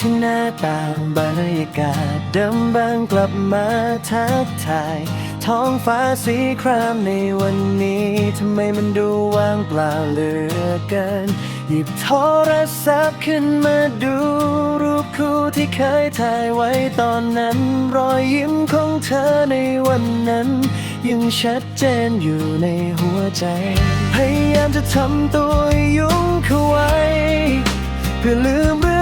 ที่หน้าต่างบรรยากาศเดิมบางกลับมาทักทาย ท้องฟ้าสีครามในวันนี้ทำไมมันดูว่างเปล่าเหลือเกิน หยิบโทรศัพท์ขึ้นมาดู รูปคู่ที่เคยถ่ายไว้ตอนนั้น รอยยิ้มของเธอในวันนั้น ยังชัดเจนอยู่ในหัวใจ พยายามจะทำตัวยุ่งเข้าไว้เพื่อลืมเรื่อง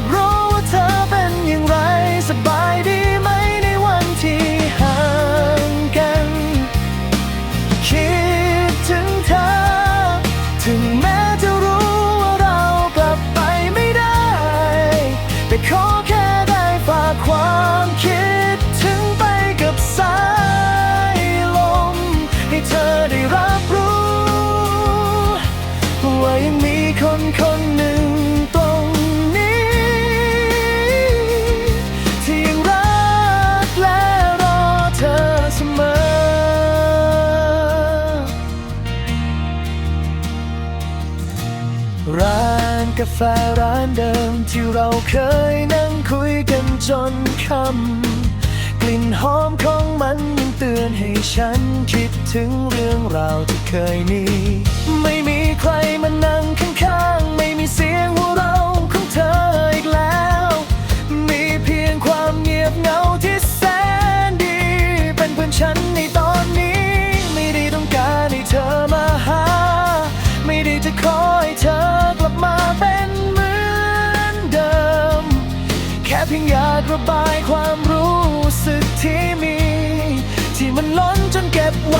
ากรู้ว่าเธอเป็นอย่างไรสบายดีไหมในวันที่ห่างกัน คิดถึงเธอ ถึงแม้จะรู้ว่าเรากลับไปไม่ได้ แต่ขอ กาแฟร้านเดิมที่เราเคยนั่งคุยกันจนค่ำกลิ่นหอมของมันยังเตือนให้ฉันคิดถึงเรื่องราวที่เคยมี ไม่มีใครมานั่งข้างๆ ไม่มีเสียงหัวเราะ พียงอยากระบายความรู้สึกที่มี ที่มันล้นจนเก็บไว้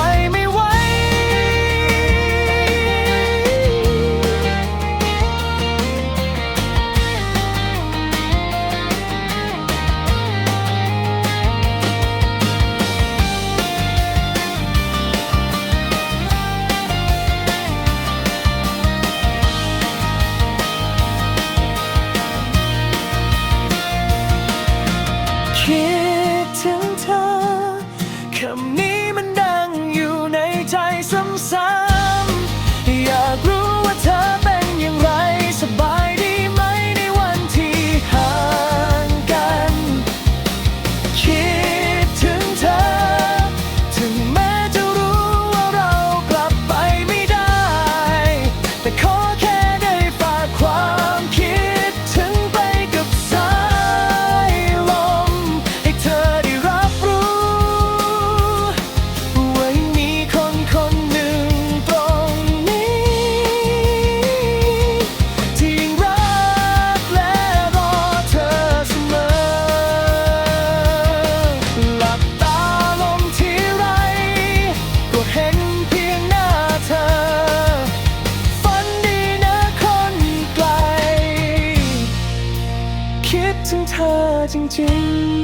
คิดถึงเธอจริ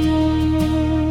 งๆ